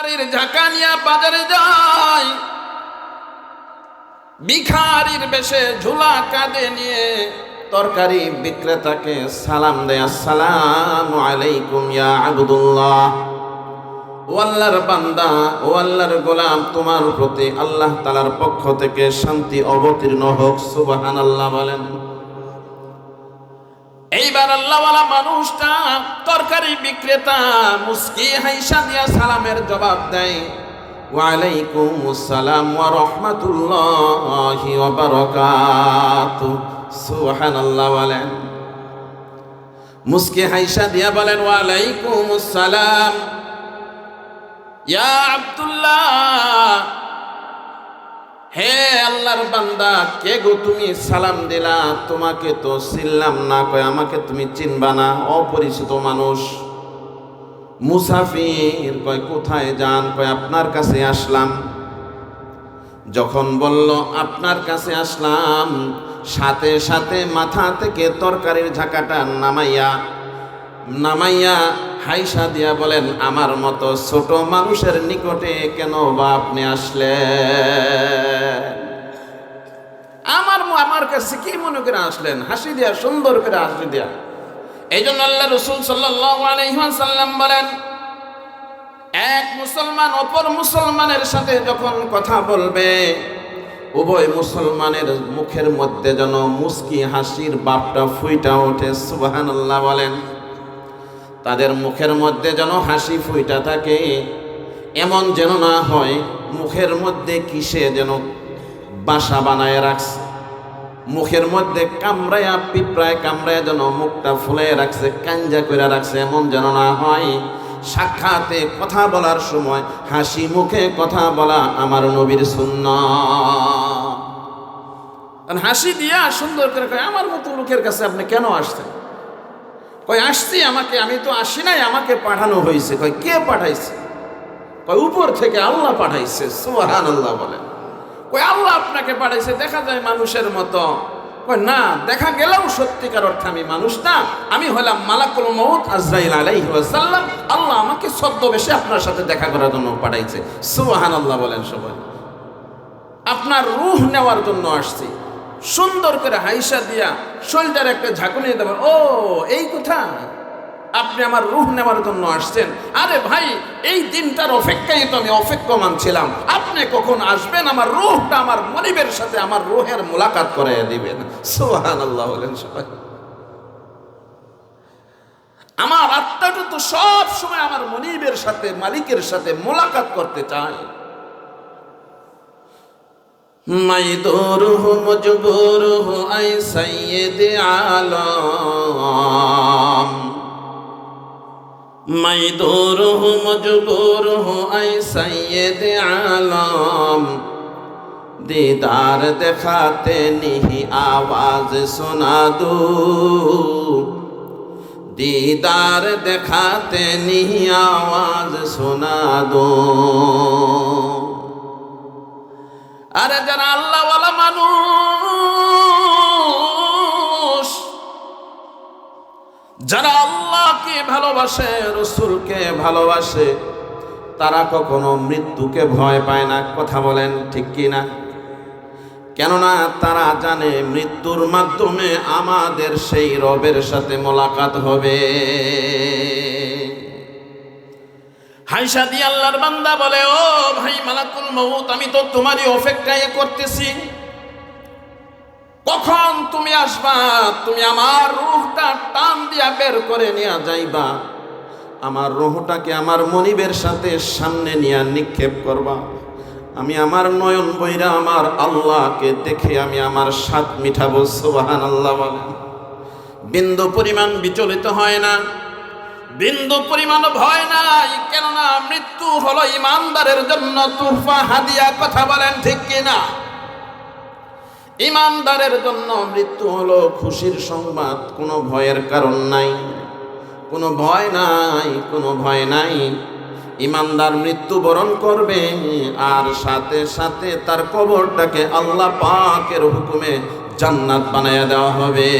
ভিখারির বাজারে যায়। ভিখারির বেশে ঝুলা নিয়ে তরকারি বিক্রেতাকে সালাম দেয়, আসসালামু আলাইকুম ইয়া আবদুল্লাহ। ও বান্দা গোলাম, তোমার প্রতি আল্লাহ তালার পক্ষ থেকে শান্তি অবতীর্ণ হোক সুবাহান আল্লাহ বলেন। এইবার আল্লাহওয়ালা মানুষটা তরকারি বিক্রেতা, মুস্কি হাইসা দিয়া সালামের জবাব দেয়। ওয়ালাইকুম আসসালাম ওয়া রাহমাতুল্লাহি ওয়া বারাকাতু। সুবহানাল্লাহ বলেন। মুস্কি হাইসা দিয়া বলেন ওয়ালাইকুম আসসালাম ইয়া আব্দুল্লাহ হে আল্লাহর বান্দা, কে গো তুমি সালাম দিলা? তোমাকে তো চিনলাম না, কয় আমাকে তুমি চিনবা না, অপরিচিত মানুষ। মুসাফির, কয় কোথায় যান? কয় আপনার কাছে আসলাম। যখন বলল, আপনার কাছে আসলাম, সাথে সাথে মাথা থেকে তরকারির ঝাঁকাটা নামাইয়া নামাইয়া হাইসা দিয়া বলেন, আমার মতো ছোট মানুষের নিকটে কেন বা আপনি আসলেন? আমার আমার কাছে কি মনে করে আসলেন? হাসি দিয়া, সুন্দর করে হাসি দিয়া। এই জন্য আল্লাহ রসুল সাল্লাম বলেন, এক মুসলমান অপর মুসলমানের সাথে যখন কথা বলবে, উভয় মুসলমানের মুখের মধ্যে যেন মুস্কি হাসির বাপটা ফুইটা ওঠে। সুবাহান্লাহ বলেন। তাদের মুখের মধ্যে যেন হাসি ফুইটা থাকে। এমন যেন না হয় মুখের মধ্যে কিসে যেন বাসা বানায় রাখছে। মুখের মধ্যে কামড়ায়া, পিঁপড়ায় কামড়ায় যেন মুখটা ফুলে রাখছে, কাঞ্জা করে রাখছে। এমন যেন না হয় সাক্ষাতে কথা বলার সময় হাসি মুখে কথা বলা আমার নবীর শূন্য হাসি দিয়া সুন্দর করে আমার মতো লোকের কাছে আপনি কেন আসছেন? কয়, আসছি আমাকে, আমি তো আসি নাই, আমাকে পাঠানো হয়েছে। কয়, কে পাঠাইছে? কয়, উপর থেকে আল্লাহ পাঠাইছে। সুহান আল্লাহ বলেন। কয়, আল্লাহ আপনাকে পাঠাইছে, দেখা যায় মানুষের মতো। কয়, না, দেখা গেলেও সত্যিকার অর্থে আমি মানুষ না। আমি হলাম মালাকুল মৌত আজরাইল আলাইহি ওয়াসাল্লাম। আল্লাহ আমাকে ছদ্মবেশে আপনার সাথে দেখা করার জন্য পাঠাইছে। সুবহান আল্লাহ বলেন সবাই। আপনার রুহ নেওয়ার জন্য আসছি। সুন্দর করে হাইসা দিয়া শরীরটার একটা ঝাঁকুনি দেবেন ও, এই কথা আপনি আমার রুহ নেওয়ার জন্য আসছেন। আরে ভাই, এই দিনটার অপেক্ষায় তো আমি অপেক্ষমান ছিলাম। আপনি কখন আসবেন? আমার রুহটা আমার মনিবের সাথে আমার রুহের মোলাকাত করে দিবেন। সোহান আল্লাহ বলেন সবাই। আমার আত্মাটা তো সব সময় আমার মনিবের সাথে, মালিকের সাথে মোলাকাত করতে চায়। میں دور ہوں مجبور ہوں اے سید عالم میں دور ہوں مجبور ہوں اے سید عالم دیدار دکھاتے نہیں آواز سنا دو دیدار دکھاتے نہیں آواز سنا دو আরে যারা আল্লাহওয়ালা মানুষ, যারা আল্লাহকে ভালোবাসে, রসুলকে ভালোবাসে, তারা কখনো মৃত্যুকে ভয় পায় না, কথা বলেন ঠিক কি না? কেননা তারা জানে মৃত্যুর মাধ্যমে আমাদের সেই রবের সাথে মোলাকাত হবে। হাইসা দিয়ে আল্লাহর বান্দা বলে, ও ভাই, মালাকুল মৌত আমি তো তোমারই অপেক্ষায় করতেছি। কখন তুমি আসবা? তুমি আমার রুহটা টান দিয়া বের করে নিয়ে যাইবা। আমার রুহটাকে আমার মনিবের সাথে সামনে নিয়ে নিক্ষেপ করবা। আমি আমার নয়ন বইরা আমার আল্লাহকে দেখে আমি আমার স্বাদ মিঠাবো সোবাহান আল্লাহ বলেন বিন্দু পরিমাণ বিচলিত হয় না। বিন্দু পরিমাণ ভয় নাই, কেননা মৃত্যু হলো ইমানদারের জন্য। তুফা হাদিয়া কথা বলেন ঠিক কিনা? ইমানদারের জন্য মৃত্যু হলো খুশির সংবাদ, কোনো ভয়ের কারণ নাই। কোনো ভয় নাই, কোনো ভয় নাই। ইমানদার মৃত্যুবরণ করবে, আর সাথে সাথে তার কবরটাকে আল্লাহ পাকের হুকুমে জান্নাত বানায়া দেওয়া হবে।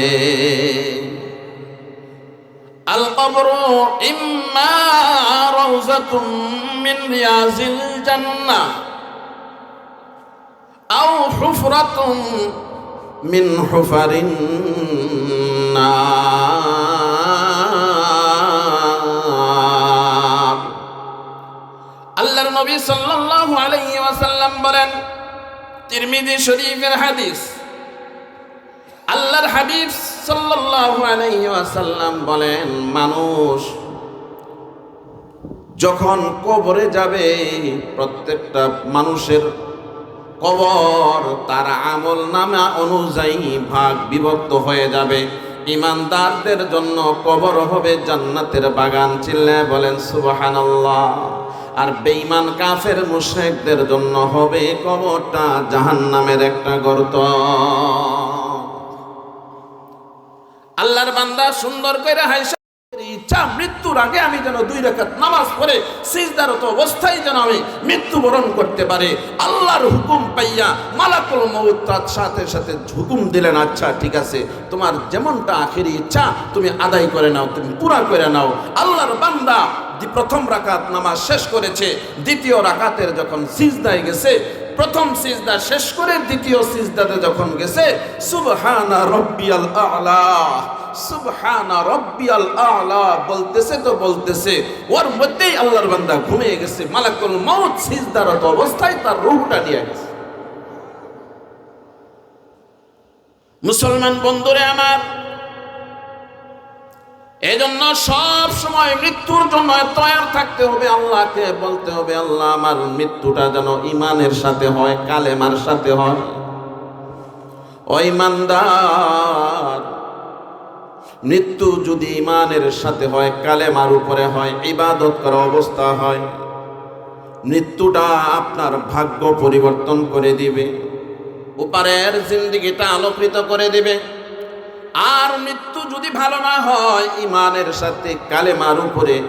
কবর ইম্মা রাউজাতুম মিন রিয়াজিল জান্নাহ আও হুফরাতুম মিন হুফারিন নার। আল্লাহর নবী সাল্লাল্লাহু আলাইহি ওয়াসাল্লাম বলেন, তিরমিজি শরীফের হাদিস আল্লাহর হাবিব ওয়াসাল্লাম বলেন, মানুষ যখন কবরে যাবে, প্রত্যেকটা মানুষের কবর তার আমল নামা অনুযায়ী ভাগ বিভক্ত হয়ে যাবে। ইমানদারদের জন্য কবর হবে জান্নাতের বাগান। চিল্লে বলেন, সুবহানাল্লাহ। আর বেঈমান কাফের মুশরিকদের জন্য হবে কবরটা জাহান্নামের একটা গর্ত। আল্লাহর বান্দা সুন্দর করে হাইসা ইচ্ছা, মৃত্যুর আগে আমি যেন দুই রাকাত নামাজ পড়ে, সিজদারত অবস্থায় যেন আমি মৃত্যুবরণ করতে পারে। আল্লাহর হুকুম পাইয়া মালাকুল মউত তার সাথে সাথে হুকুম দিলেন আচ্ছা ঠিক আছে, তোমার যেমনটা আখেরি ইচ্ছা, তুমি আদায় করে নাও, তুমি পুরা করে নাও। আল্লাহর বান্দা প্রথম রাকাত নামাজ শেষ করেছে, দ্বিতীয় রাকাতের যখন সিজদায় গেছে প্রথম সিজদা শেষ করে দ্বিতীয় সিজদাতে যখন গেছে, সুবহানা রব্বিয়াল আলা, সুবহানা রব্বিয়াল আলা, বলতেছে তো বলতেছে, ওর মধ্যেই আল্লাহর বান্দা ঘুমিয়ে গেছে, মালাকুল মউত সিজদারত অবস্থায় তার রূহটা নিয়ে গেছে। মুসলমান বন্ধুরে আমার এই জন্য সব সময় মৃত্যুর জন্য তৈয়ার থাকতে হবে, আল্লাহকে বলতে হবে, আল্লাহ আমার মৃত্যুটা যেন ইমানের সাথে হয়, কালেমার সাথে হয়। ও ইমানদার মৃত্যু যদি ইমানের সাথে হয়, কালেমার উপরে হয়, ইবাদত করা অবস্থা হয়, মৃত্যুটা আপনার ভাগ্য পরিবর্তন করে দিবে, উপারের জিন্দিগিটা আলোকিত করে দিবে। আর মৃত্যু যদি ভালো না হয় ইমানের সাথে কালে কালেমার উপরে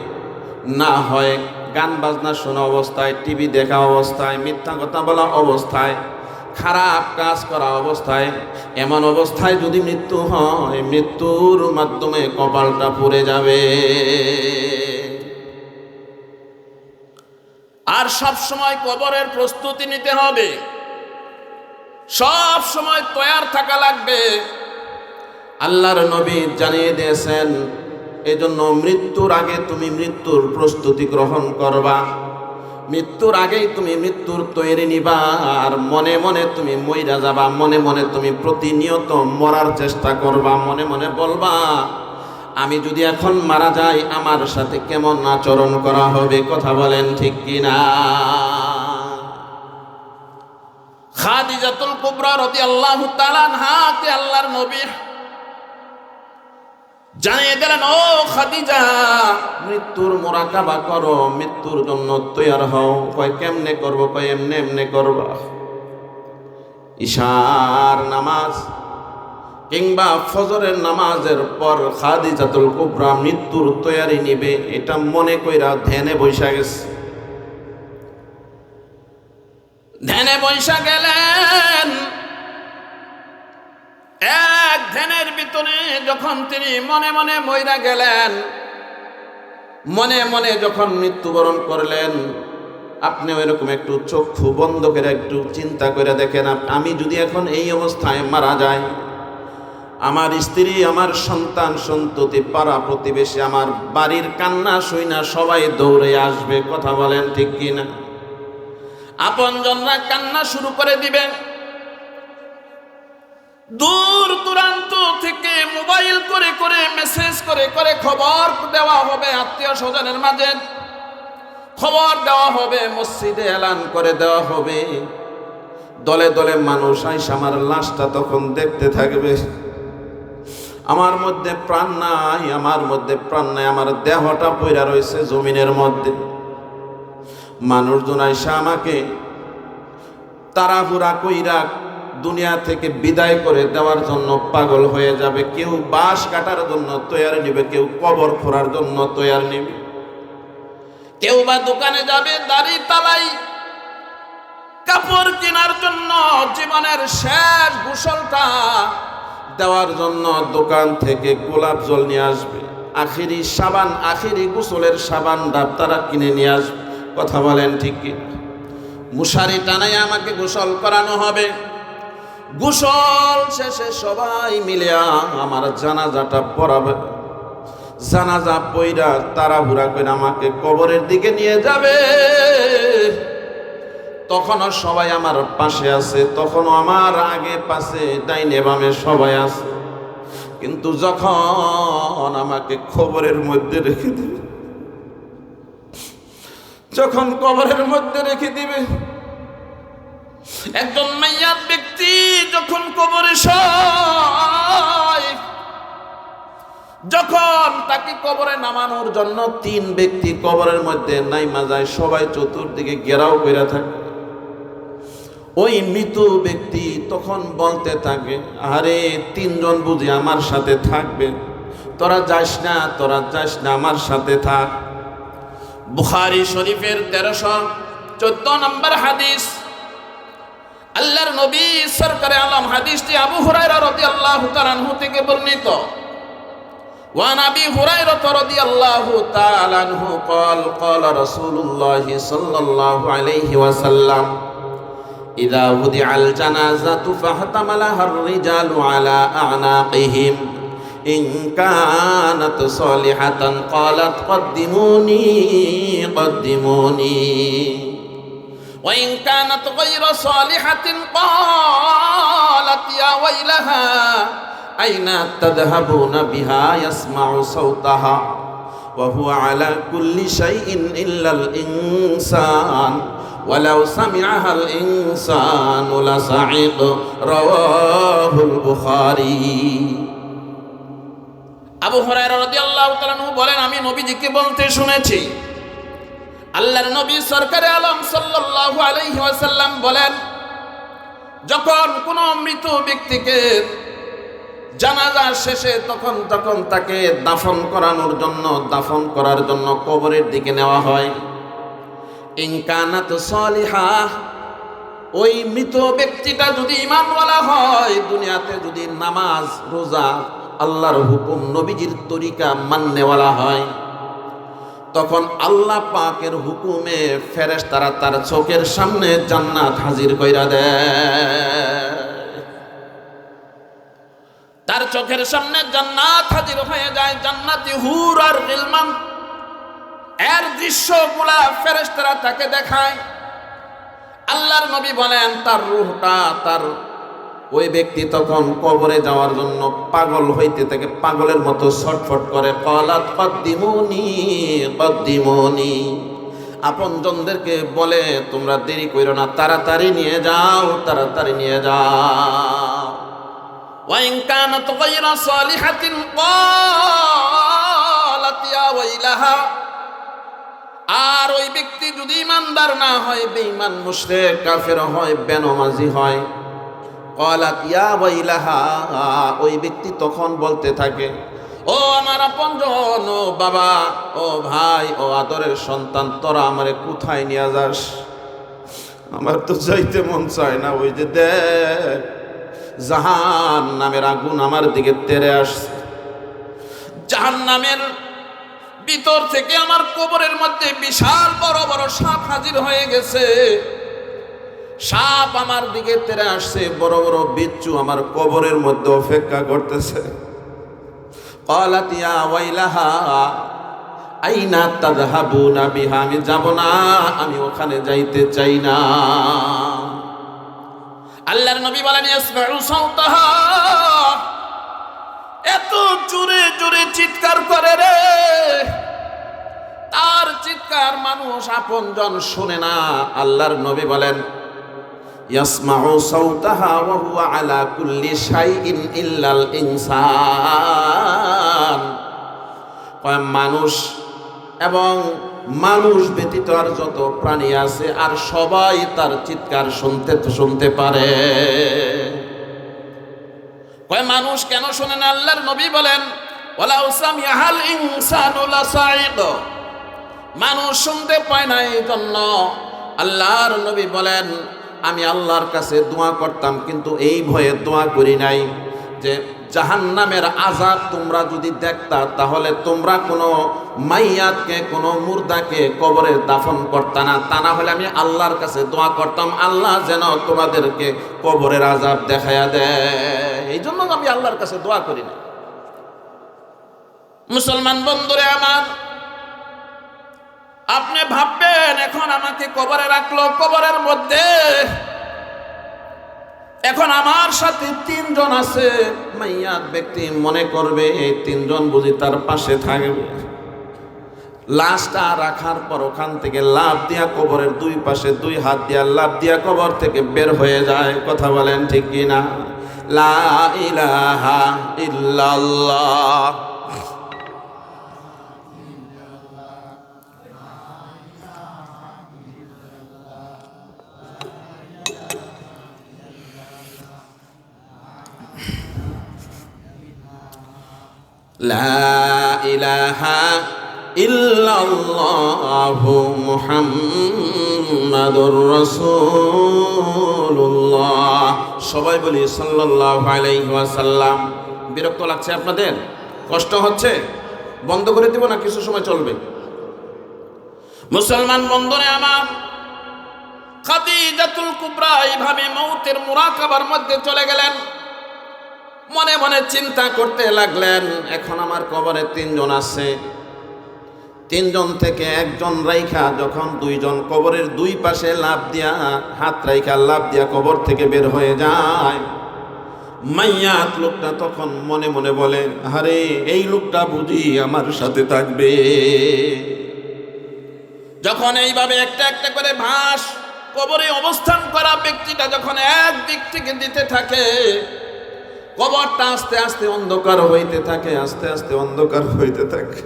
না হয়, গান বাজনা শোনা অবস্থায়, টিভি দেখা অবস্থায়, মিথ্যা কথা বলা অবস্থায়, খারাপ কাজ করা অবস্থায়, এমন অবস্থায় যদি মৃত্যু হয়, মৃত্যুর মাধ্যমে কপালটা পড়ে যাবে। আর সব সময় কবরের প্রস্তুতি নিতে হবে। সব সময় তৈয়ার থাকা লাগবে। আল্লাহর নবী জানিয়ে দিয়েছেন, এজন্য মৃত্যুর আগে তুমি মৃত্যুর প্রস্তুতি গ্রহণ করবা। মৃত্যুর আগেই তুমি মৃত্যুর তৈরি নিবা আর মনে মনে তুমি মইরা যাবা, মনে মনে তুমি প্রতিনিয়ত মরার চেষ্টা করবা, মনে মনে বলবা, আমি যদি এখন মারা যাই, আমার সাথে কেমন আচরণ করা হবে? কথা বলেন ঠিক কিনা? খাদিজাতুল কুবরা রাদিয়াল্লাহু তাআলা আনহাকে আল্লাহর নবী জানিয়ে দিলেন ও খাদিজা, মৃত্যুর মোরাকাবা করো, মৃত্যুর জন্য তৈয়ার হও। কয়, কেমনে করব? কয়, এমনে এমনে করবা। ঈশার নামাজ কিংবা ফজরের নামাজের পর খাদিজাতুল কুবরা মৃত্যুর তৈয়ারি নিবে, এটা মনে কইরা ধ্যানে বৈশা গেছে। ধ্যানে বৈশা গেলেন যখন তিনি মনে মনে মইরা গেলেন, মনে মনে যখন মৃত্যুবরণ করলেন, আপনি ওইরকম একটু চক্ষু বন্ধ করে একটু চিন্তা করে দেখেন আমি যদি এখন এই অবস্থায় মারা যাই, আমার স্ত্রী, আমার সন্তান, সন্ততি, পাড়া প্রতিবেশী, আমার বাড়ির কান্না শুইনা সবাই দৌড়ে আসবে, কথা বলেন ঠিক কিনা? আপনজনরা কান্না শুরু করে দিবে। দূর দূরান্ত থেকে মোবাইল করে করে মেসেজ করে করে খবর দেওয়া হবে আত্মীয় স্বজনের মাঝে। খবর দেওয়া হবে, মসজিদে এলান করে দেওয়া হবে। দলে দলে মানুষ আইস আমার লাশটা তখন দেখতে থাকবে। আমার মধ্যে প্রাণ নাই, আমার মধ্যে প্রাণ নাই, আমার দেহটা পইরা রয়েছে জমিনের মধ্যে। মানুষজন আইসা আমাকে তাড়াহুড়া কইরা দুনিয়া থেকে বিদায় করে দেওয়ার জন্য পাগল হয়ে যাবে। কেউ বাঁশ কাটার জন্য তৈয়ার নিবে, কেউ কবর খোঁড়ার জন্য তৈয়ার নিবে। কেউ বা দোকানে যাবে, দাড়ি তালাই, কাপড় কেনার জন্য জীবনের শেষ গোসলটা দেওয়ার জন্য দোকান থেকে গোলাপ জল নিয়ে আসবে। আখিরি সাবান, আখিরি গোসলের সাবান ডাক্তারা কিনে নিয়ে আসবে। কথা বলেন ঠিক কি? মুশারি টানাই আমাকে গোসল করানো হবে। গোসল শেষে সবাই মিলিয়া আমার জানাজাটা পড়াবে। জানাজা পইরা তাড়াহুড়া করে আমাকে কবরের দিকে নিয়ে যাবে। তখনও সবাই আমার পাশে আছে, তখনও আমার আগে পাশে ডাইনে বামে সবাই আছে। কিন্তু যখন আমাকে খবরের মধ্যে রেখে দিবে, যখন কবরের মধ্যে রেখে দিবে একজন মাইয়াত ব্যক্তি যখন কবরে যখন তাকে কবরে নামানোর জন্য তিন ব্যক্তি কবরের মধ্যে নাইমা যায়, সবাই চতুর্দিকে ঘেরাও করে থাকে। ওই মৃত ব্যক্তি তখন বলতে থাকে, আরে, তিনজন বুঝি আমার সাথে থাকবে। তোরা যাস না, তোরা যাস না, আমার সাথে থাক। বুখারি শরীফের তেরোশো চোদ্দ নম্বর হাদিস। আল্লাহর নবী সরকারে আলম হাদিসটি আবু হুরায়রা রাদিয়াল্লাহু তাআলা আনহু থেকে বর্ণিত وعن ابي هريره رضي الله تعالى عنه قال قال رسول الله صلى الله عليه وسلم اذا وضع الجنازه فاحتملها الرجال على اعناقهم ان كانت صالحه قالت قدموني قدموني وإن كانت غير صالحة قالت يا ويلها أين تذهبون بها يسمع صوتها وهو على كل شيء إلا الإنسان ولو سمعها الإنسان لصعق رواه البخاري আবু হুরায়রা রাদিয়াল্লাহু তাআলা বলেন আমি নবীজিকে বলতে শুনেছি আল্লাহর নবী সরকারে আলম সাল্লাল্লাহু আলাইহি ওয়াসাল্লাম বলেন, যখন কোন মৃত ব্যক্তিকে জানাজা শেষে তখন তখন তাকে দাফন করানোর জন্য, দাফন করার জন্য কবরের দিকে নেওয়া হয়। সলিহা, ওই মৃত ব্যক্তিটা যদি ইমানওয়ালা হয়, দুনিয়াতে যদি নামাজ, রোজা, আল্লাহর হুকুম নবীজির তরিকা মান্যওয়ালা হয়। তখন আল্লাহ পাকের হুকুমে ফেরেশ তারা তার চোখের সামনে জান্নাত হাজির কইরা দেয়। তার চোখের সামনে জান্নাত হাজির হয়ে যায়। জান্নাতি হুর আর ইলমান এর দৃশ্যগুলা ফেরেশতারা তাকে দেখায়। আল্লাহর নবী বলেন, তার রুহটা, তার ওই ব্যক্তি তখন কবরে যাওয়ার জন্য পাগল হইতে থাকে পাগলের মতো ছটফট করে কলাত কদ্দিমুনি কদ্দিমুনি আপনজনদেরকে বলে তোমরা দেরি করো না তাড়াতাড়ি নিয়ে যাও তাড়াতাড়ি নিয়ে যাও وإن كانت غير صالحة قالت يا ويلها আর ওই ব্যক্তি যদি ইমানদার না হয় বেঈমান মুশরিক কাফের হয় বেনমাজি হয় কলাত, ইয়া ওয়াইলাহা ওই ব্যক্তি তখন বলতে থাকে, ও আমার আপন আপনজন, ও বাবা, ও ভাই, ও আদরের সন্তান, তোরা আমারে কোথায় নিয়ে যাস? আমার তো যাইতে মন চায় না, ওই যে দেখ, জাহান নামের আগুন আমার দিকে তেরে আসছে। জাহান নামের ভিতর থেকে আমার কবরের মধ্যে বিশাল বড় বড় সাপ হাজির হয়ে গেছে। সাপ আমার দিকে তেরে আসছে, বড় বড় বিচ্ছু আমার কবরের মধ্যে অপেক্ষা করতেছে। কলাতিয়া ওয়াইলাহা, আইনা তাযহাবুনা বিহা, আমি যাব না, আমি ওখানে যাইতে চাই না। আল্লাহর নবী বলেন, ইয়াসমাউ সাউতাহা। এত জোরে জোরে চিৎকার করে রে। তার চিৎকার মানুষ আপনজন শুনে না। আল্লাহর নবী বলেন মানুষ এবং মানুষ ব্যতীত আর যত প্রাণী আছে আর সবাই তার চিৎকার শুনতে শুনতে পারে। কয়, মানুষ কেন শোনে না? আল্লাহর নবী বলেন লাসাইক মানুষ শুনতে পায় না এই জন্য আল্লাহর নবী বলেন আমি আল্লাহর কাছে দোয়া করতাম, কিন্তু এই ভয়ে দোয়া করি নাই যে জাহান্নামের আজাব তোমরা যদি দেখতা, তাহলে তোমরা কোনো মাইয়াতকে কোনো মুর্দাকে কবরে দাফন করতা না। তা না হলে আমি আল্লাহর কাছে দোয়া করতাম, আল্লাহ যেন তোমাদেরকে কবরের আজাব দেখায়া দেয়। এই জন্য আমি আল্লাহর কাছে দোয়া করি না মুসলমান বন্ধুরে আমার আপনি ভাববেন, এখন আমাকে কবরে রাখল, কবরের মধ্যে। এখন আমার সাথে তিনজন আছে মাইয়াত ব্যক্তি মনে করবে এই তিনজন বুঝি তার পাশে থাকবে। লাশটা রাখার পর ওখান থেকে লাভ দিয়া কবরের দুই পাশে দুই হাত দিয়া লাভ দিয়া কবর থেকে বের হয়ে যায়। কথা বলেন ঠিক কিনা? লা ইলাহা ইল্লাল্লাহ। ইলাহা সবাই বলি সাল্লাম বিরক্ত লাগছে আপনাদের? কষ্ট হচ্ছে? বন্ধ করে দিব না? কিছু সময় চলবে। মুসলমান বন্ধনে আমার খাদিজাতুল কুবরা এইভাবে মৌতের মুরাকাবার মধ্যে চলে গেলেন। মনে মনে চিন্তা করতে লাগলেন, এখন আমার কবরে তিনজন আছে। তিনজন থেকে একজন রাইখা, যখন দুইজন কবরের দুই পাশে লাভ দিয়া, হাত রাইখা লাভ দিয়া কবর থেকে বের হয়ে যায়। মাইয়াত লোকটা তখন মনে মনে বলে আরে এই লোকটা বুঝি আমার সাথে থাকবে? যখন এইভাবে একটা একটা করে ভাস কবরে অবস্থান করা ব্যক্তিটা যখন এক দিক থেকে দিতে থাকে কবরটা আস্তে আস্তে অন্ধকার হইতে থাকে, আস্তে আস্তে অন্ধকার হইতে থাকে।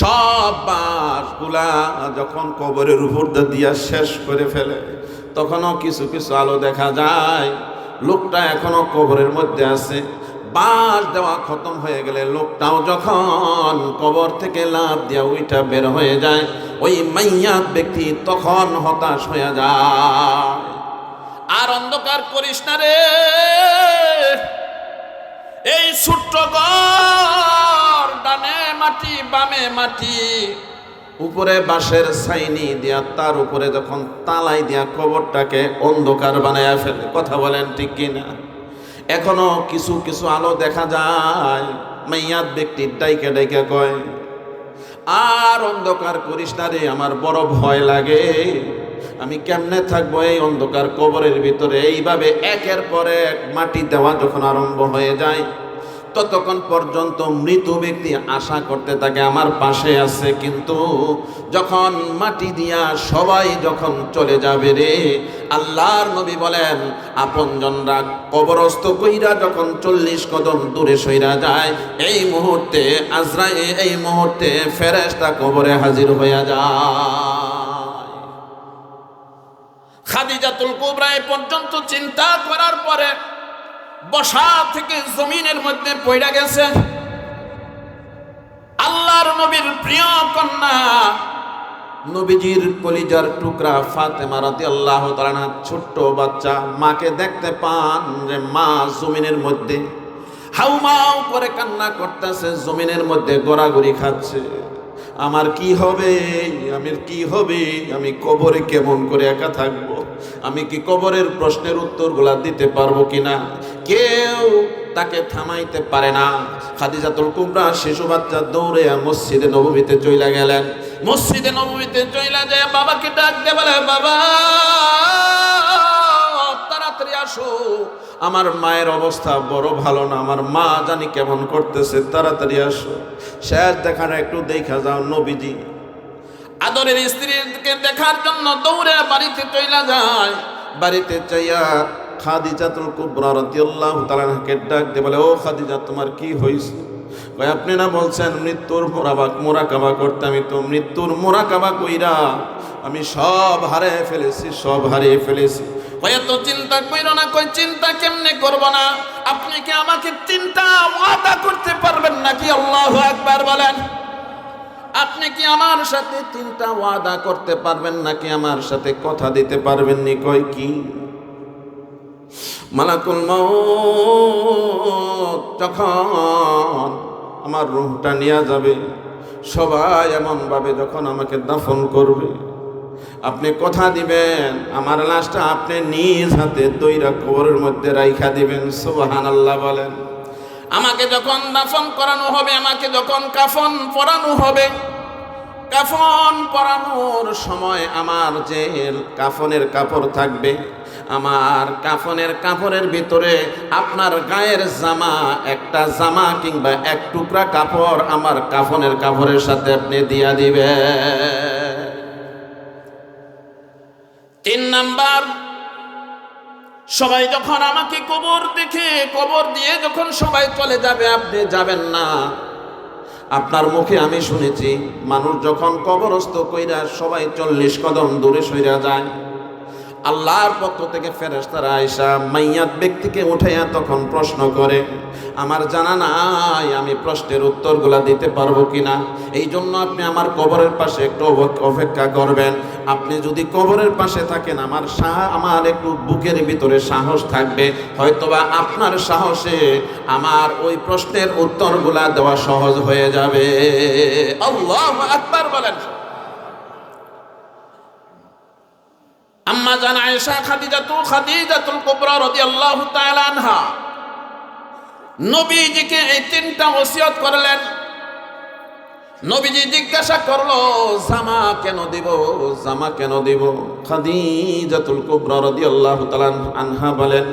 সব বাসগুলা যখন কবরের উপর দিয়া শেষ করে ফেলে, তখনও কিছু কিছু আলো দেখা যায়। লোকটা এখনও কবরের মধ্যে আছে। বাস দেওয়া খতম হয়ে গেলে লোকটাও যখন কবর থেকে লাভ দিয়া ওইটা বের হয়ে যায়, ওই মাইয়াত ব্যক্তি তখন হতাশ হয়ে যায়। আর অন্ধকার করিস না রে। এই ছোট্ট ঘর, ডানে মাটি, বামে মাটি, উপরে বাঁশের সাইনি দিয়া, তার উপরে যখন তালাই দিয়া কবরটাকে অন্ধকার বানায়া ফেলে। কথা বলেন ঠিক কিনা? এখনও কিছু কিছু আলো দেখা যায় মাইয়াত ব্যক্তির ডাইকে ডাইকে কয়, আর অন্ধকার করিস না রে, আমার বড় ভয় লাগে। আমি কেমনে থাকব এই অন্ধকার কবরের ভিতরে? এইভাবে একের পর এক মাটি দেওয়া যখন আরম্ভ হয়ে যায়, ততক্ষণ পর্যন্ত মৃত ব্যক্তি আশা করতে থাকে, আমার পাশে আছে। কিন্তু যখন মাটি দিয়া সবাই যখন চলে যাবে রে, আল্লাহর নবী বলেন, আপনজনরা কবরস্থ কইরা যখন চল্লিশ কদম দূরে সইরা যায়, এই মুহূর্তে আজরাই এই মুহূর্তে ফেরেস্তা কবরে হাজির হইয়া যায়। খাদিজাতুল কুবরা এ পর্যন্ত চিন্তা করার পরে বসা থেকে জমিনের মধ্যে পড়া গেছে। আল্লাহর নবীর প্রিয় কন্যা নবীজির কলিজার টুকরা ফাতেমা রাদিয়াল্লাহু তাআলা ছোট্ট বাচ্চা মাকে দেখতে পান যে মা জমিনের মধ্যে হাউমাউ করে কান্না করতেছে, জমিনের মধ্যে গড়াগড়ি খাচ্ছে। আমার কি হবে? আমি কি হবে? আমি কবরে কেমন করে একা থাকব? আমি কি কবরের প্রশ্নের উত্তরগুলা দিতে পারব কিনা? কেউ তাকে থামাইতে পারে না। খাদিজাতুল কুবরা শিশু বাচ্চা দৌড়ে মসজিদে নবমীতে চইলা গেলেন। মসজিদে নবমীতে চইলা যায় বাবাকে ডাক দে বলে, বাবা, তাড়াতাড়ি আসো। আমার মায়ের অবস্থা বড় ভালো না। আমার মা জানি কেমন করতেছে, তাড়াতাড়ি আসো। শেষ দেখার একটু দেখা যাও নবীজি। আদরের স্ত্রীকে দেখার জন্য দৌড়ে বাড়িতে চইলা যায়। বাড়িতে চাইয়া খাদিজাতুল কুবরা রাদিয়াল্লাহু তাআলাকে ডাক দিয়ে বলে, ও খাদিজা, তোমার কি হইছে? কয়, আপনি না বলছেন মৃত্যুর মোরাবাক মোরাকাবা করতে, আমি তো মৃত্যুর মোরাকাবা কইরা আমি সব হারিয়ে ফেলেছি, সব হারিয়ে ফেলেছি। কয়, এত চিন্তা কইরো না কই চিন্তা কেমনে করব না? আপনি কি আমাকে চিন্তা ওয়াদা করতে পারবেন নাকি? আল্লাহু আকবার বলেন। আপনি কি আমার সাথে তিনটা ওয়াদা করতে পারবেন নাকি আমার সাথে কথা দিতে পারবেন নি? কয় কি? মালাকুল মৌত যখন আমার রুহটা নিয়ে যাবে, সবাই এমনভাবে যখন আমাকে দাফন করবে, আপনি কথা দিবেন, আমার লাশটা আপনি নিজ হাতে দইরা কবরের মধ্যে রাইখা দিবেন সুবাহান আল্লাহ বলেন। আমাকে যখন দাফন করানো হবে, আমাকে যখন কাফন পরানো হবে, কাফন পরানোর সময় আমার যে কাফনের কাপড় থাকবে, আমার কাফনের কাপড়ের ভিতরে আপনার গায়ের জামা, একটা জামা কিংবা এক টুকরা কাপড় আমার কাফনের কাপড়ের সাথে আপনি দিয়া দিবে তিন নাম্বার সবাই যখন আমাকে কবর দেখে, কবর দিয়ে যখন সবাই চলে যাবে, আপনি যাবেন না। আপনার মুখে আমি শুনেছি, মানুষ যখন কবরস্থ কইরা সবাই চল্লিশ কদম দূরে সইরা যায়, আল্লাহর পক্ষ থেকে ফেরেস্তারা আয়সা মাইয়াত ব্যক্তিকে উঠাইয়া তখন প্রশ্ন করে, আমার জানা নাই আমি প্রশ্নের উত্তরগুলা দিতে পারব কিনা? এই জন্য আপনি আমার কবরের পাশে একটু অপেক্ষা করবেন। আপনি যদি কবরের পাশে থাকেন, আমার সাহ, আমার একটু বুকের ভিতরে সাহস থাকবে। হয়তোবা আপনার সাহসে আমার ওই প্রশ্নের উত্তরগুলা দেওয়া সহজ হয়ে যাবে। আল্লাহ আকবার বলেন। আম্মা জান আয়েশা খাদিজাতু, খাদিজাতুল কুবরা রাদিয়াল্লাহু তাআলা আনহা। নবীজিকে এই তিনটা ওসিয়ত করলেন। নবীজি জিজ্ঞাসা করল, জামা কেন দিব? জামা কেন দিব? খাদিজাতুল কুবরা রাদিয়াল্লাহু তাআলা আনহা বলেন,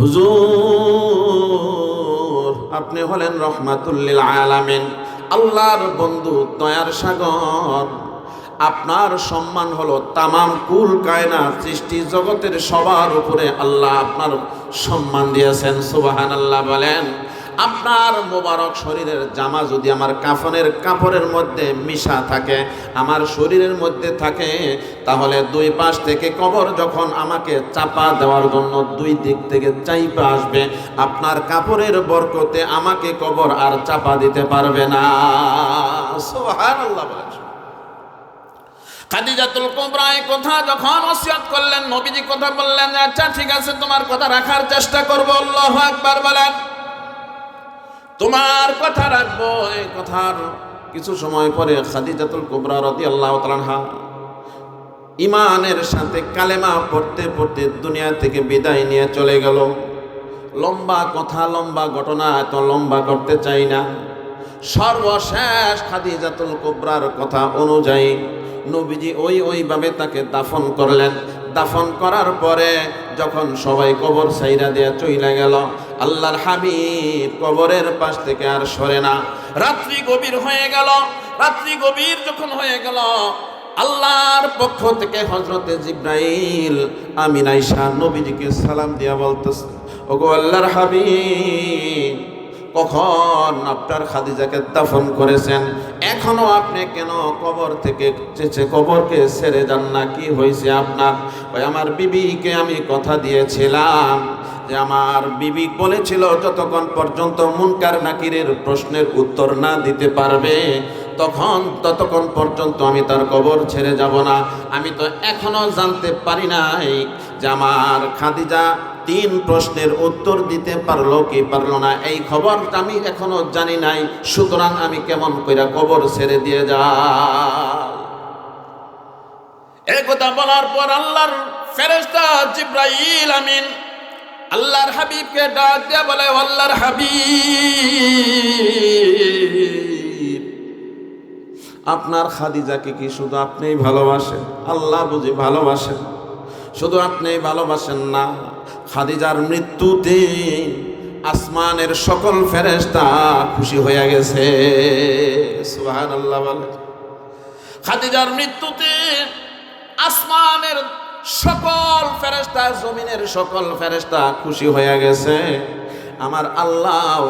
হুজুর, আপনি হলেন রহমাতুল্লিল আলামিন, আল্লাহর বন্ধু দয়ার সাগর। আপনার সম্মান হলো তামাম কুল কায়না সৃষ্টি জগতের সবার উপরে আল্লাহ আপনার সম্মান দিয়েছেন। সুবাহান আল্লাহ বলেন আপনার মোবারক শরীরের জামা যদি আমার কাফনের কাপড়ের মধ্যে মিশা থাকে, আমার শরীরের মধ্যে থাকে, তাহলে দুই পাশ থেকে কবর যখন আমাকে চাপা দেওয়ার জন্য দুই দিক থেকে চাইপা আসবে, আপনার কাপড়ের বরকতে আমাকে কবর আর চাপা দিতে পারবে না। খাদিজাতুল কুবরা এই কথা যখন ওসিয়ত করলেন, নবীজি কথা বললেন আচ্ছা ঠিক আছে, তোমার কথা রাখার চেষ্টা করব, আল্লাহু আকবার বলেন। তোমার কথা রাখব, এই কথার কিছু সময় পরে খাদিজাতুল কুবরা রাদিয়াল্লাহু তাআলা ইমানের সাথে কালেমা পড়তে পড়তে দুনিয়া থেকে বিদায় নিয়ে চলে গেল। লম্বা কথা, লম্বা ঘটনা, এত লম্বা করতে চাই না। সর্বশেষ খাদিজাতুল কুবরার কথা অনুযায়ী নবীজি ওই ওইভাবে তাকে দাফন করলেন। দাফন করার পরে যখন সবাই কবর সাইরা দিয়ে চইলা গেল, আল্লাহর হাবিব কবরের পাশ থেকে আর সরে না। রাত্রি গভীর হয়ে গেল, রাত্রি গভীর যখন হয়ে গেল, আল্লাহর পক্ষ থেকে হজরতে জিব্রাইল আমিন আইসা নবীজিকে সালাম দিয়া বলতেছে, ওগো আল্লাহর হাবিব কখন আপনার খাদিজাকে দাফন করেছেন? এখনও আপনি কেন কবর থেকে চেচে কবরকে ছেড়ে যান না? কি হয়েছে আপনার? ওই আমার বিবিকে আমি কথা দিয়েছিলাম যে আমার বিবি বলেছিল, যতক্ষণ পর্যন্ত মুনকার নাকিরের প্রশ্নের উত্তর না দিতে পারবে, তখন ততক্ষণ পর্যন্ত আমি তার কবর ছেড়ে যাব না। আমি তো এখনও জানতে পারি নাই যে আমার খাদিজা তিন প্রশ্নের উত্তর দিতে পারল কি পারল না, এই খবর আমি এখনও জানি নাই, সুতরাং আমি কেমন কইরা কবর ছেড়ে দিয়ে যা এই কথা বলার পর আল্লাহর ফেরেশতা জিব্রাইল আমিন আল্লাহর হাবিবকে ডাক দিয়া বলে, আল্লাহর হাবিব, আপনার খাদিজাকে কি শুধু আপনিই ভালোবাসেন? আল্লাহ বুঝি ভালোবাসেন। শুধু আপনিই ভালোবাসেন না খাদিজার মৃত্যুতে আসমানের সকল ফেরেশতা খুশি হয়ে গেছে। সুবহান আল্লাহ খাদিজার মৃত্যুতে আসমানের সকল ফেরেশতা, জমিনের সকল ফেরেশতা খুশি হয়ে গেছে। আমার আল্লাহ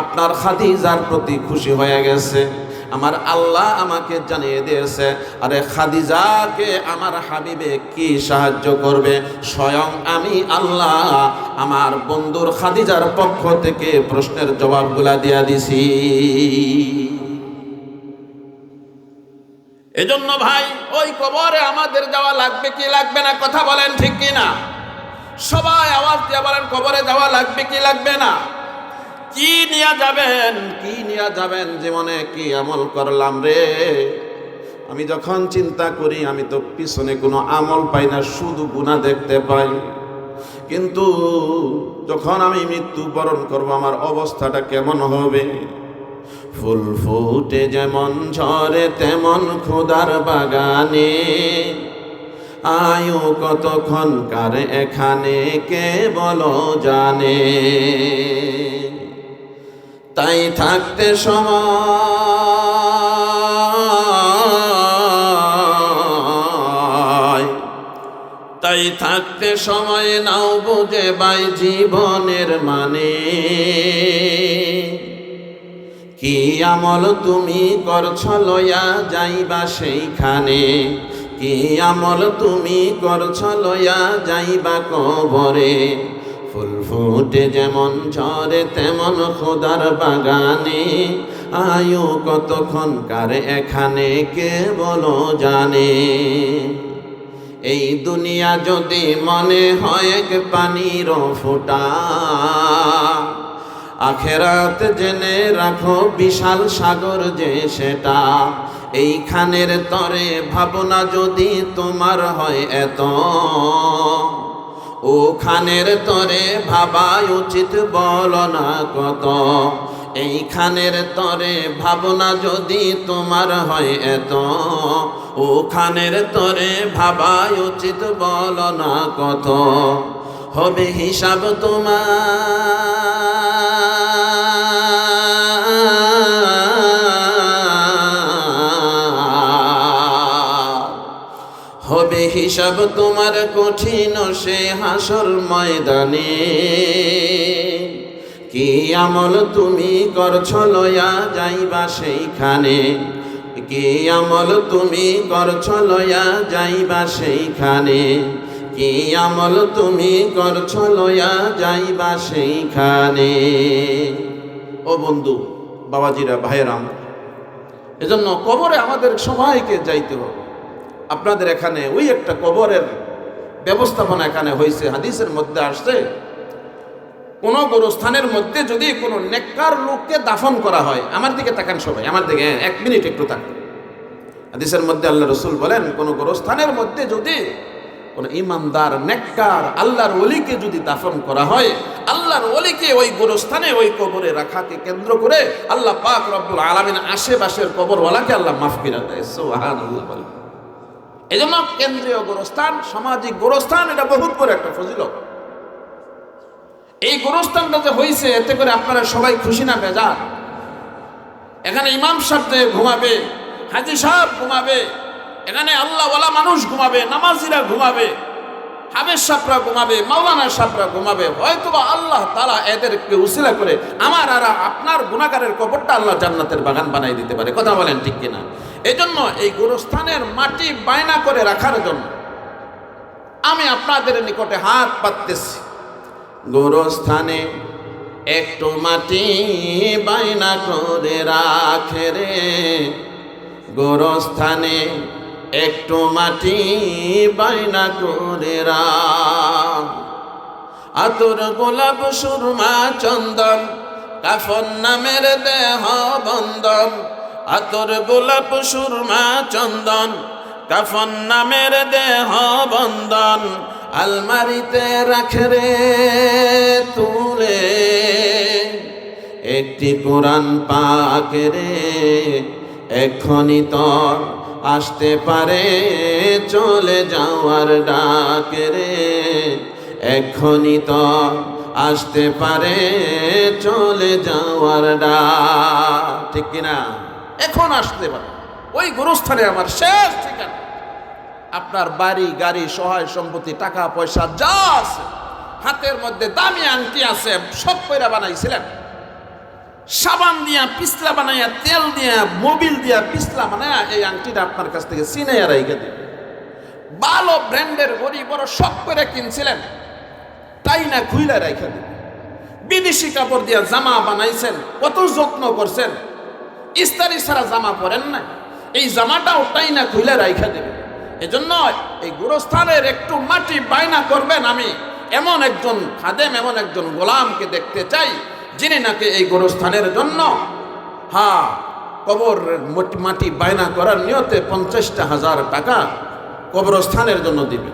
আপনার খাদিজার প্রতি খুশি হয়ে গেছে। আমার আল্লাহ আমাকে জানিয়ে দিয়েছে, আরে খাদিজাকে, আমার হাবিবে কি সাহায্য করবে? স্বয়ং আমি আল্লাহ আমার বন্ধুর খাদিজার পক্ষ থেকে প্রশ্নের জবাবগুলা দিয়া দিছি। এজন্য ভাই, ওই কবরে আমাদের যাওয়া লাগবে কি লাগবে না কথা বলেন ঠিক কি না সবাই আওয়াজ দিয়ে বলেন, কবরে যাওয়া লাগবে কি লাগবে না? কি নিয়ে যাবেন? কি নিয়ে যাবেন জীবনে? কি আমল করলাম রে? আমি যখন চিন্তা করি, আমি তো পিছনে কোনো আমল পাই না, শুধু গুণা দেখতে পাই। কিন্তু যখন আমি মৃত্যু বরণ করব, আমার অবস্থাটা কেমন হবে? ফুল ফুটে যেমন ঝরে, তেমন খোদার বাগানে। আয়ু কতক্ষণ কার এখানে, কে বলো জানে? তাই থাকতে সময়। তাই থাকতে সময় নাও বুঝে বাই জীবনের মানে। কি আমল তুমি করছ লয়া যাইবা সেইখানে? কি আমল তুমি করছ লয়া যাইবা কবরে? ফুল ফুটে যেমন ঝরে, তেমন খোদার বাগানে। আয়ু কতক্ষণ কার, এখানে কে বলো জানে? এই দুনিয়া যদি মনে হয় এক পানির ফোঁটা, আখেরাত জেনে রাখো বিশাল সাগর যে সেটা। এইখানের তরে ভাবনা যদি তোমার হয় এত ওখানের তরে ভাবা উচিত বল না কত। এইখানের তরে ভাবনা যদি তোমার হয় এত। খানের তরে ভাবা উচিত বল না কত। হবে হিসাব তোমার। হবে হিসাব তোমার কঠিন সে হাসর ময়দানে। কি আমল তুমি করছ লয়া যাইবা সেইখানে? কি আমল তুমি করছ লয়া যাইবা সেইখানে? কি আমল তুমি করছ লয়া যাইবা সেইখানে? ও বন্ধু, বাবাজিরা ভাইয়েরাম এজন্য কবরে আমাদের সবাইকে যাইতে হবে। আপনাদের এখানে ওই একটা কবরের ব্যবস্থাপনা এখানে হয়েছে হাদিসের মধ্যে আসছে। কোনো গোরস্থানের মধ্যে যদি কোনো নেককার লোককে দাফন করা হয় আমার দিকে তাকান সবাই আমার দিকে হ্যাঁ, এক মিনিট একটু তাকান। হাদিসের মধ্যে আল্লাহ রসুল বলেন কোনো গোরস্থানের মধ্যে যদি কোনো ইমানদার নেককার আল্লাহর অলিকে যদি দাফন করা হয় আল্লাহর অলিকে ওই গোরস্থানে ওই কবরে রাখাকে কেন্দ্র করে আল্লাহ পাক রব্বুল আলমিন আশেপাশের কবরওয়ালাকে আল্লাহ মাফ করে দেয়। সোহান আল্লাহ বলেন। এই জন্য কেন্দ্রীয় গোরস্থান, সামাজিক গোরস্থান, এটা বহুত বড় একটা ফজিলত। এই গোরস্থানটা যে হয়েছে এতে করে আপনারা সবাই খুশি না বেজার? এখানে ইমাম সাহেব ঘুমাবে, হাজি সাহেব ঘুমাবে, এখানে আল্লাহওয়ালা মানুষ ঘুমাবে, নামাজিরা ঘুমাবে হাবের সাপরা ঘুমাবে, মাওলানা সাপরা ঘুমাবে হয়তো বা আল্লাহ তালা এদেরকে উসিলা করে আমার আর আপনার গুণাগারের কবরটা আল্লাহ জান্নাতের বাগান বানাই দিতে পারে। কথা বলেন ঠিক কিনা? এই জন্য এই গোরস্থানের মাটি বায়না করে রাখার জন্য আমি আপনাদের নিকটে হাত পাততেছি গোরস্থানে একটু মাটি বায়না করে রাখে রে। গোরস্থানে একটু মাটি বায়না করে আতর গোলাপ, সুরমা, চন্দন, কাফন নামের দেহ বন্দন আতর গোলাপ, সুরমা, চন্দন, কাফন নামের দেহ বন্দন আলমারিতে রাখে রে তুলে, একটি কোরআন পাক রে এক্ষণি তোর আসতে পারে, চলে যাওয়ার ডাকে রে। এক্ষণি তো আসতে পারে, চলে যাওয়ার ডাক। ঠিক কিনা? এখন আসতে পারে। ওই গুরুস্থানে আমার শেষ ঠিকানা। আপনার বাড়ি, গাড়ি, সহায় সম্পত্তি, টাকা, পয়সা, যা আছে, হাতের মধ্যে দামি আংটি আছে, সব কইরা বানাইছিলেন। সাবান দিয়া, পিছলা বানাইয়া, তেল দিয়া, মোবিল দিয়া, পিছলা বানাইয়া এই আংটিটা আপনার কাছ থেকে সিনাইয়া রাইখে দিন। ভালো ব্র্যান্ডের গড়ি বড় শখ করে কিনছিলেন, তাই না খুইলা রাইখে দিন। বিদেশি কাপড় দিয়া জামা বানাইছেন, কত যত্ন করছেন, ইস্তারি ছাড়া জামা পরেন না এই জামাটাও তাই না খুইলা রাইখা দেবেন এজন্য এই গুরুস্থানের একটু মাটি বায়না করবেন আমি। এমন একজন খাদেম, এমন একজন গোলামকে দেখতে চাই যিনি নাকি এই গোরস্থানের জন্য? হা, কবর মাটি বায়না করার নিয়তে পঞ্চাশটা হাজার টাকা কবরস্থানের জন্য দিবে।